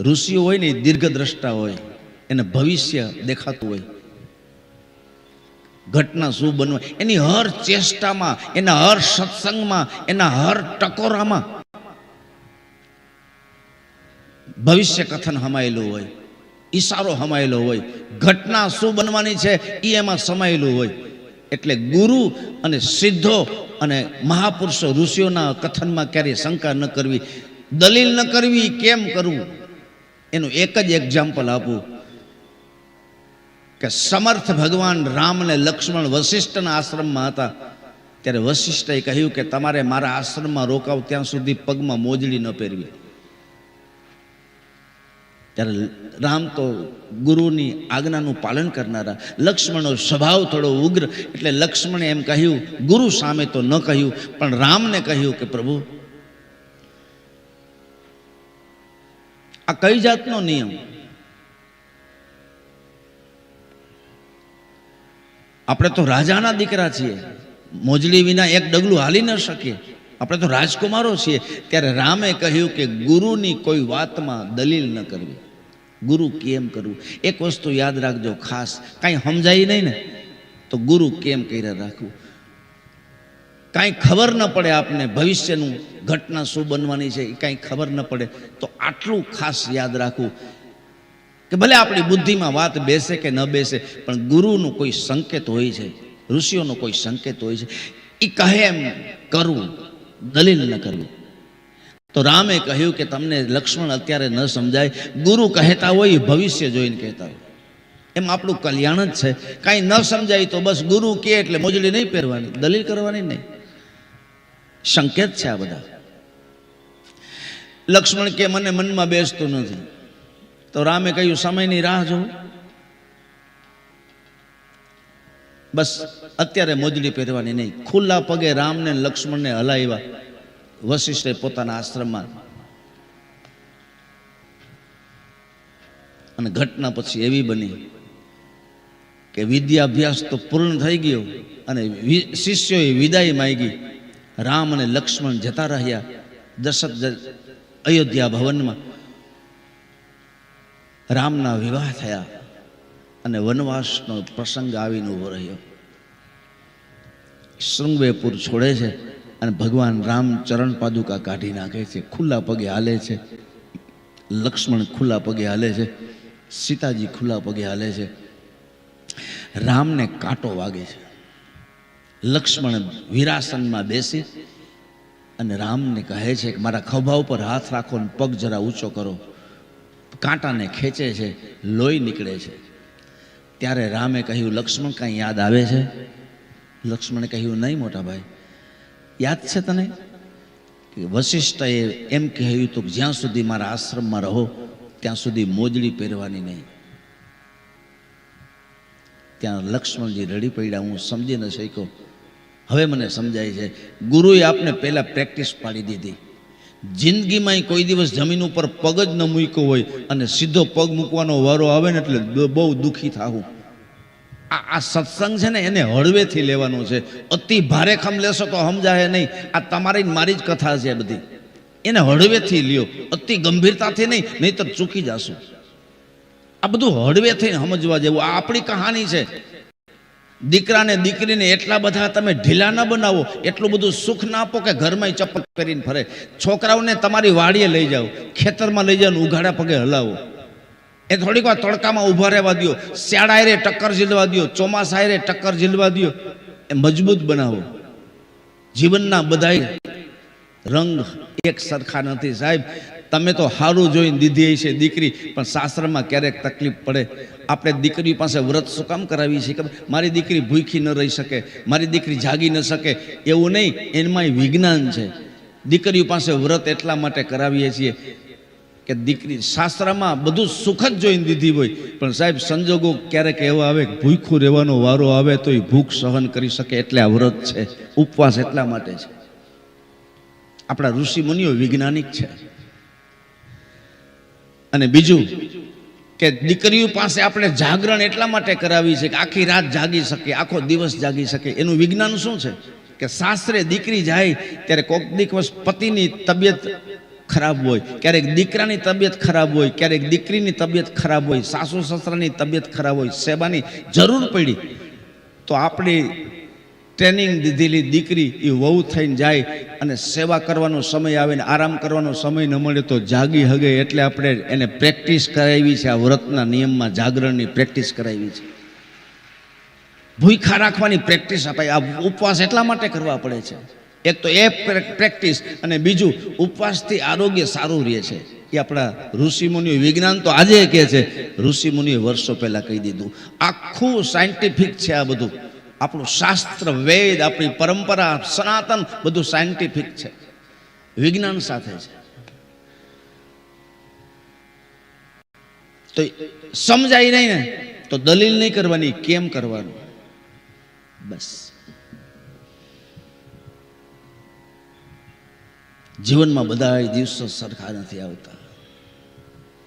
ઋષિઓ હોય ને એ દીર્ઘદ્રષ્ટા હોય, એને ભવિષ્ય દેખાતું હોય. ઘટના શું બનવા? એની હર ચેષ્ટામાં, એના હર સત્સંગમાં, એના હર ટકોરામાં. ભવિષ્ય કથન હમાયેલું હોય, ઈશારો હમાયેલો હોય, ઘટના શું બનવાની છે એ એમાં સમાયેલું હોય. એટલે ગુરુ અને સિદ્ધો અને મહાપુરુષો ઋષિઓના કથનમાં ક્યારેય શંકા ન કરવી. દલીલ ન કરવી, કેમ કરવું? એનું એક જ એક્ઝામ્પલ આપું. કે સમર્થ ભગવાન રામ અને લક્ષ્મણ વશિષ્ઠના આશ્રમમાં હતા. ત્યારે વશિષ્ઠએ કહ્યું કે તમારે મારા આશ્રમમાં રોકાવ ત્યાં સુધી પગમાં મોજડી ન પહેરવી. ત્યારે રામ તો ગુરુની આજ્ઞાનું પાલન કરનારા. લક્ષ્મણનો સ્વભાવ થોડો ઉગ્ર, એટલે લક્ષ્મણે એમ કહ્યું, ગુરુ સામે તો ન કહ્યું, પણ રામને કહ્યું કે પ્રભુ આ કઈ જાતનો નિયમ? આપણે તો રાજાના દીકરા છીએ. મોજડી વિના એક ડગલું હાલી ન શકીએ. આપણે તો રાજકુમારો છીએ. ત્યારે રામે કહ્યું કે ગુરુની કોઈ વાતમાં દલીલ ન કરવી. ગુરુ કેમ કરવું? એક વસ્તુ યાદ રાખજો ખાસ. કાંઈ સમજાય નહીં ને? તો ગુરુ કેમ કર્યા રાખવું? કાંઈ ખબર ન પડે આપને ભવિષ્યનું ઘટના શું બનવાની છે એ કાંઈ ખબર ન પડે. તો આટલું ખાસ યાદ રાખવું કે ભલે આપણી બુદ્ધિમાં વાત બેસે કે ન બેસે, પણ ગુરુનું કોઈ સંકેત હોય છે, ઋષિઓનો કોઈ સંકેત હોય છે, એ કહે એમ કરવું, દલીલ ન કરવું. તો રામે કહ્યું કે તમને લક્ષ્મણ અત્યારે ન સમજાય, ગુરુ કહેતા હોય એ ભવિષ્ય જોઈને કહેતા હોય. એમ આપણું કલ્યાણ જ છે. કાંઈ ન સમજાય તો બસ ગુરુ કે એટલે મોજડી નહીં પહેરવાની, દલીલ કરવાની નહીં. સંકેત છે આ બધા. લક્ષ્મણ કે મને મનમાં બેસતું નથી. તો રામે કહ્યું, સમયની રાહ જોઉં. બસ, અત્યારે મોજડી પહેરવાની નહીં. ખુલ્લા પગે રામને લક્ષ્મણને હલાવ્યા. વશિષ્ઠે પોતાના આશ્રમમાં અને ઘટના પછી એવી બની કે વિદ્યાભ્યાસ તો પૂર્ણ થઈ ગયો અને શિષ્યોએ વિદાય માંગી. રામ અને લક્ષ્મણ જતા રહ્યા દશરથ અયોધ્યા ભવનમાં. રામના વિવાહ થયા અને વનવાસનો પ્રસંગ આવીને ઊભો રહ્યો. શૃંગવેપુર છોડે છે અને ભગવાન રામ ચરણ પાદુકા કાઢી નાખે છે. ખુલ્લા પગે હાલે છે. લક્ષ્મણ ખુલ્લા પગે હાલે છે. સીતાજી ખુલ્લા પગે હાલે છે. રામને કાંટો વાગે છે. લક્ષ્મણ વિરાસનમાં બેસી અને રામને કહે છે કે મારા ખભા ઉપર હાથ રાખો અને પગ જરા ઊંચો કરો. કાંટાને ખેંચે છે, લોહી નીકળે છે. ત્યારે રામે કહ્યું, લક્ષ્મણ, કાંઈ યાદ આવે છે? લક્ષ્મણે કહ્યું, નહીં, મોટા ભાઈ. યાદ છે તને? કે વશિષ્ઠએ એમ કહ્યું હતું કે જ્યાં સુધી મારા આશ્રમમાં રહો, ત્યાં સુધી મોજડી પહેરવાની નહીં. ત્યાં લક્ષ્મણજી રડી પડ્યા. હું સમજી ન શક્યો હવે મને સમજાય છે, ગુરુએ આપને પહેલાં પ્રેક્ટિસ પાડી દીધી. જિંદગીમાં કોઈ દિવસ જમીન ઉપર પગ જ ન મૂક્યો હોય અને સીધો પગ મૂકવાનો વારો આવે ને એટલે બહુ દુઃખી થાવું આ આ સત્સંગ છે ને એને હળવેથી લેવાનો છે. અતિ ભારે ખમ લેશો તો સમજાય નહીં. આ તમારી મારી જ કથા છે બધી. એને હળવેથી લ્યો. અતિ ગંભીરતાથી નહીં, નહીતર ચૂકી જાશું. આ બધું હળવે થઈને સમજવા જેવું, આ આપણી કહાની છે. દીકરાને, દીકરીને એટલા બધા તમે ઢીલા ન બનાવો, એટલું બધું સુખ ના આપો કે ઘરમાં ચપ્પલ પહેરીને ફરે. છોકરાઓને તમારી વાડીએ લઈ જાઓ, ખેતરમાં લઈ જાઓ ઉઘાડા પગે હલાવો. એ થોડીક વાર તડકામાં ઊભા રહેવા દો શિયાળાએ ટક્કર ઝીલવા દો ચોમાસાએ ટક્કર ઝીલવા દો એ મજબૂત બનાવો. જીવનના બધાય રંગ એક સરખા નથી સાહેબ. તમે તો સારું જોઈને દીધી છે દીકરી, પણ સાસરામાં ક્યારેક તકલીફ પડે. આપણે દીકરી પાસે વ્રત શું કામ કરાવી છે કે મારી દીકરી ભૂખી ન રહી શકે, મારી દીકરી જાગી ન શકે, એવું નહીં એનમાંય વિજ્ઞાન છે. દીકરીઓ પાસે વ્રત એટલા માટે કરાવીએ છીએ કે દીકરી શાસ્ત્રમાં બધું સુખ જ જોઈને દીધી હોય. પણ સાહેબ, સંજોગો ક્યારેક એવા આવે કે ભૂખું રહેવાનો વારો આવે તો એ ભૂખ સહન કરી શકે એટલે આ વ્રત છે. ઉપવાસ એટલા માટે છે. આપણા ઋષિ મુનિઓ વૈજ્ઞાનિક છે. અને બીજું કે દીકરીઓ પાસે આપણે જાગરણ એટલા માટે કરાવી છે કે આખી રાત જાગી શકે, આખો દિવસ જાગી શકે. એનું વિજ્ઞાન શું છે? કે સાસરે દીકરી જાય, ત્યારે કોક દિવસ પતિની તબિયત ખરાબ હોય, ક્યારેક દીકરાની તબિયત ખરાબ હોય, ક્યારેક દીકરીની તબિયત ખરાબ હોય સાસુ સસરાની તબિયત ખરાબ હોય, સેવાની જરૂર પડી, તો આપણી ટ્રેનિંગ દીધેલી દીકરી એ વહુ થઈને જાય અને સેવા કરવાનો સમય આવે ને આરામ કરવાનો સમય ન મળે તો જાગી હગે એટલે આપણે એને પ્રેક્ટિસ કરાવી છે. આ વ્રતના નિયમમાં જાગરણની પ્રેક્ટિસ કરાવી છે. ભૂખા રાખવાની પ્રેક્ટિસ અપાય. આ ઉપવાસ એટલા માટે કરવા પડે છે. એક તો એ પ્રેક્ટિસ અને બીજું ઉપવાસથી આરોગ્ય સારું રહે છે. એ આપણા ઋષિમુનિઓ વિજ્ઞાન તો આજે કહે છે ઋષિમુનિએ વર્ષો પહેલાં કહી દીધું. આખું સાયન્ટિફિક છે આ બધું. આપણું શાસ્ત્ર, વેદ, આપણી પરંપરા, સનાતન બધું સાયન્ટિફિક છે. વિજ્ઞાન સાથે છે. તો સમજાય નહીં ને, તો દલીલ નહીં કરવાની, કેમ કરવાનું? બસ. જીવનમાં બધા દિવસો સરખા નથી આવતા.